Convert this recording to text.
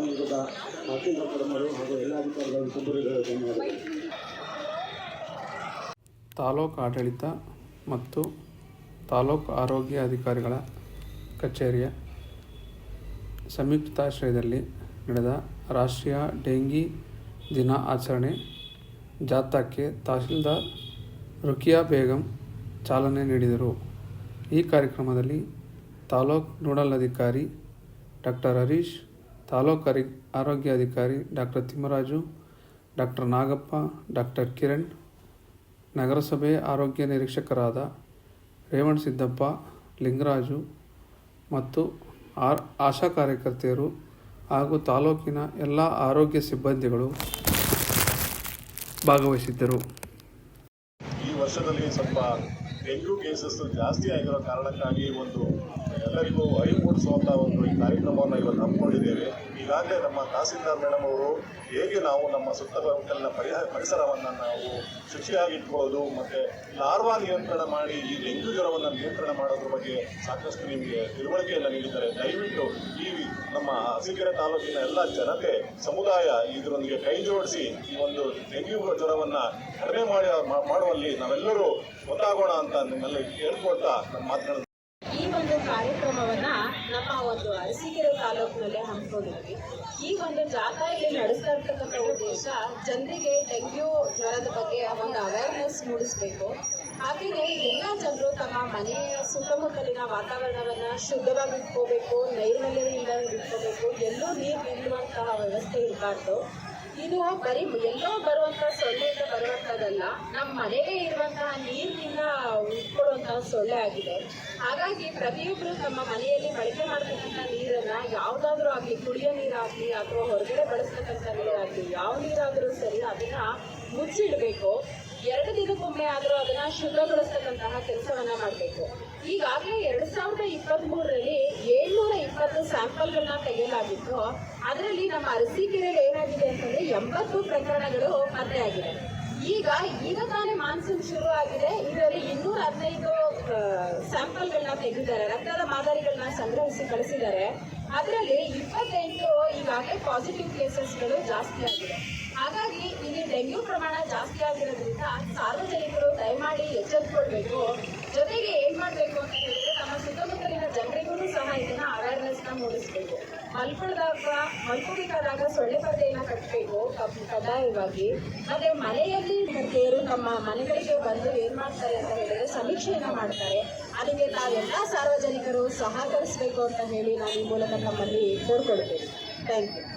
ನೀಡಿದ ರಾಜೇಂದ್ರ ಕಡಮರು ಹಾಗೂ ಎಲ್ಲ ಅಧಿಕಾರಿಗಳು ಸಿಬ್ಬಂದಿಗಳು ಧನ್ಯವಾದಗಳು. ತಾಲೂಕು ಆಡಳಿತ ಮತ್ತು ತಾಲೂಕು ಆರೋಗ್ಯ ಅಧಿಕಾರಿಗಳ ಕಚೇರಿಯ ಸಂಯುಕ್ತಾಶ್ರಯದಲ್ಲಿ ನಡೆದ ರಾಷ್ಟ್ರೀಯ ಡೆಂಗಿ ದಿನ ಆಚರಣೆ ಜಾಥಾಕ್ಕೆ ತಹಶೀಲ್ದಾರ್ ರುಖಿಯಾ ಬೇಗಂ ಚಾಲನೆ ನೀಡಿದರು. ಈ ಕಾರ್ಯಕ್ರಮದಲ್ಲಿ ತಾಲೂಕು ನೋಡಲ್ ಅಧಿಕಾರಿ ಡಾಕ್ಟರ್ ಹರೀಶ್ ತಾಲೂಕು ಅರಿ, ಆರೋಗ್ಯ ಅಧಿಕಾರಿ doctor Thimmaraju, doctor Nagappa, doctor Kiran, ನಗರಸಭೆ ಆರೋಗ್ಯ ನಿರೀಕ್ಷಕರಾದ ರೇವಣ್ ಸಿದ್ದಪ್ಪ, ಲಿಂಗರಾಜು ಮತ್ತು ಆರ್, ಆಶಾ ಕಾರ್ಯಕರ್ತೆಯರು ಹಾಗೂ ತಾಲೂಕಿನ ಎಲ್ಲ ಆರೋಗ್ಯ ಸಿಬ್ಬಂದಿಗಳು ಭಾಗವಹಿಸಿದ್ದರು. ಈ ವರ್ಷದಲ್ಲಿ ಸ್ವಲ್ಪ ಡೆಂಗ್ಯೂ ಕೇಸಸ್ ಜಾಸ್ತಿ ಆಗಿರೋ ಕಾರಣಕ್ಕಾಗಿ ಒಂದು ಎಲ್ಲರಿಗೂ ಅರಿವು ಮೂಡಿಸುವಂತಹ ಒಂದು ಈ ಕಾರ್ಯಕ್ರಮವನ್ನು ಇವತ್ತು ಹಮ್ಮಿಕೊಂಡಿದ್ದೇವೆ. ಈಗಾಗಲೇ ನಮ್ಮ ತಹಸೀಲ್ದಾರ್ ಮೇಡಮ್ ಅವರು ಹೇಗೆ ನಾವು ನಮ್ಮ ಸುತ್ತಮುತ್ತಲಿನ ಪರಿಹ, ಪರಿಸರವನ್ನು ನಾವು ಶುಚಿಯಾಗಿಟ್ಕೊಳ್ಳೋದು ಮತ್ತೆ ಮತ್ತು ಲಾರ್ವಾ ನಿಯಂತ್ರಣ ಮಾಡಿ ಈ ಡೆಂಗ್ಯೂ ಜ್ವರವನ್ನು ನಿಯಂತ್ರಣ ಮಾಡೋದ್ರ ಬಗ್ಗೆ ಸಾಕಷ್ಟು ನಿಮಗೆ ತಿಳುವಳಿಕೆಯನ್ನು ನೀಡಿದ್ದಾರೆ. ದಯವಿಟ್ಟು ಈ ನಮ್ಮ ಅರಸೀಕೆರೆ ತಾಲೂಕಿನ ಎಲ್ಲ ಜನತೆ, ಸಮುದಾಯ ಇದರೊಂದಿಗೆ ಕೈ ಜೋಡಿಸಿ ಈ ಒಂದು ಡೆಂಗ್ಯೂ ಜ್ವರವನ್ನು ಕಡಿಮೆ ಮಾಡಿ ಮಾಡುವಲ್ಲಿ ನಾವೆಲ್ಲರೂ ಒತ್ತಾಗೋಣ ಅಂತ ನಿಮ್ಮಲ್ಲಿ ಕೇಳ್ಕೊಳ್ತಾ ನಮ್ಮ ಒಂದು ಕಾರ್ಯಕ್ರಮವನ್ನ ನಮ್ಮ ಒಂದು ಅರಸೀಕೆರೆ ತಾಲೂಕಿನಲ್ಲೇ ಹಮ್ಮಿಕೊಂಡಿದ್ವಿ. ಈ ಒಂದು ಜಾಥಾಯಲ್ಲಿ ನಡೆಸ್ತಾ ಇರ್ತಕ್ಕಂಥ ಉದ್ದೇಶ ಜನರಿಗೆ ಡೆಂಗ್ಯೂ ಜ್ವರದ ಬಗ್ಗೆ ಒಂದು ಅವೇರ್ನೆಸ್ ಮೂಡಿಸಬೇಕು. ಹಾಗೆಯೇ ಎಲ್ಲ ಜನರು ತಮ್ಮ ಮನೆಯ ಸುತ್ತಮುತ್ತಲಿನ ವಾತಾವರಣವನ್ನು ಶುದ್ಧವಾಗಿ ಇಟ್ಕೋಬೇಕು, ನೈರ್ಮಲ್ಯದಿಂದ ಇಟ್ಕೋಬೇಕು, ಎಲ್ಲೂ ನೀರು ನಿಲ್ಲುವಂತಹ ವ್ಯವಸ್ಥೆ ಇರಬಾರ್ದು. ಇದು ಬರೀ ಎಲ್ಲೋ ಬರುವಂಥ ಸೊಳ್ಳೆಯಿಂದ ಬರುವಂಥದ್ದಲ್ಲ ನಮ್ಮ ಮನೆಗೆ ಇರುವಂತಹ ನೀರಿನಿಂದ ಸೊಳ್ಳೆ ಆಗಿದೆ. ಹಾಗಾಗಿ ಪ್ರತಿಯೊಬ್ಬರು ತಮ್ಮ ಮನೆಯಲ್ಲಿ ಬಳಕೆ ಮಾಡತಕ್ಕಂಥ ನೀರನ್ನ ಯಾವ್ದಾದ್ರೂ ಆಗ್ಲಿ, ಕುಡಿಯೋ ನೀರಾಗ್ಲಿ ಅಥವಾ ಹೊರಗಡೆ ಬಳಸ್ತಕ್ಕಂಥ ನೀರಾಗ್ಲಿ, ಯಾವ ನೀರಾದರೂ ಸರಿ ಅದನ್ನ ಮುಚ್ಚಿಡಬೇಕು ಎರಡು ದಿನಕ್ಕೊಮ್ಮೆ ಆದರೂ ಅದನ್ನ ಶುಭ್ರಗೊಳಿಸ್ತಕ್ಕಂತಹ ಕೆಲಸವನ್ನ ಮಾಡಬೇಕು. ಈಗಾಗಲೇ ಎರಡ್ ಸಾವಿರದ ಇಪ್ಪತ್ತ್ ಮೂರರಲ್ಲಿ ಏಳ್ನೂರ ಇಪ್ಪತ್ತು ಸ್ಯಾಂಪಲ್ಗಳನ್ನ ತೆಗೆಯಲಾಗಿತ್ತು. ಅದರಲ್ಲಿ ನಮ್ಮ ಅರಸೀಕೆರೆಯಲ್ಲಿ ಏನಾಗಿದೆ ಅಂತಂದ್ರೆ ಎಂಬತ್ತು ಪ್ರಕರಣಗಳು ಪತ್ತೆಯಾಗಿದೆ ಈಗ ಈಗ ತಾನೇ ಮಾನ್ಸೂನ್ ಶುರು ಆಗಿದೆ. ಇದರಲ್ಲಿ ಇನ್ನೂರ ಹದಿನೈದು ಸ್ಯಾಂಪಲ್ಗಳನ್ನ ತೆಗೆದಿದ್ದಾರೆ. ರಕ್ತದ ಮಾದರಿಗಳನ್ನ ಸಂಗ್ರಹಿಸಿ ಕಳಿಸಿದ್ದಾರೆ. ಅದರಲ್ಲಿ ಇಪ್ಪತ್ತೆಂಟು ಈಗಾಗಲೇ ಪಾಸಿಟಿವ್ ಕೇಸಸ್ಗಳು ಜಾಸ್ತಿ ಆಗಿದೆ. ಹಾಗಾಗಿ ಇಲ್ಲಿ ಡೆಂಗ್ಯೂ ಪ್ರಮಾಣ ಜಾಸ್ತಿ ಆಗಿರೋದ್ರಿಂದ ಸಾರ್ವಜನಿಕರು ದಯಮಾಡಿ ಎಚ್ಚೆತ್ಕೊಳ್ಬೇಕು. ಜೊತೆಗೆ ಏನ್ ಮಾಡ್ಬೇಕು ಅಂತ ಹೇಳಿದ್ರೆ ನಮ್ಮ ಸುತ್ತಮುತ್ತಲಿನ ಜನರಿಗೂ ಸಹ ಇದನ್ನ ಅವೇರ್ನೆಸ್ನ ಮಲ್ಕೊಳ್ದಾಗ ಮಲ್ಕೋಬೇಕಾದಾಗ ಸೊಳ್ಳೆ ಪರದೆಯನ್ನ ಕಟ್ಟಬೇಕು ಕಡ್ಡಾಯವಾಗಿ. ಮತ್ತೆ ಮನೆಯಲ್ಲಿ ಮಹಿಳೆಯರು ನಮ್ಮ ಮನೆಗಳಿಗೆ ಬಂದು ಏನ್ ಮಾಡ್ತಾರೆ ಅಂತ ಹೇಳಿದ್ರೆ ಸಮೀಕ್ಷೆಯನ್ನ ಮಾಡ್ತಾರೆ. ಅದಕ್ಕೆ ತಾವೆಲ್ಲ ಸಾರ್ವಜನಿಕರು ಸಹಕರಿಸಬೇಕು ಅಂತ ಹೇಳಿ ನಾನು ಈ ಮೂಲಕ ತಮ್ಮಲ್ಲಿ ಕೋರ್ಕೊಳ್ತೇನೆ. Thank you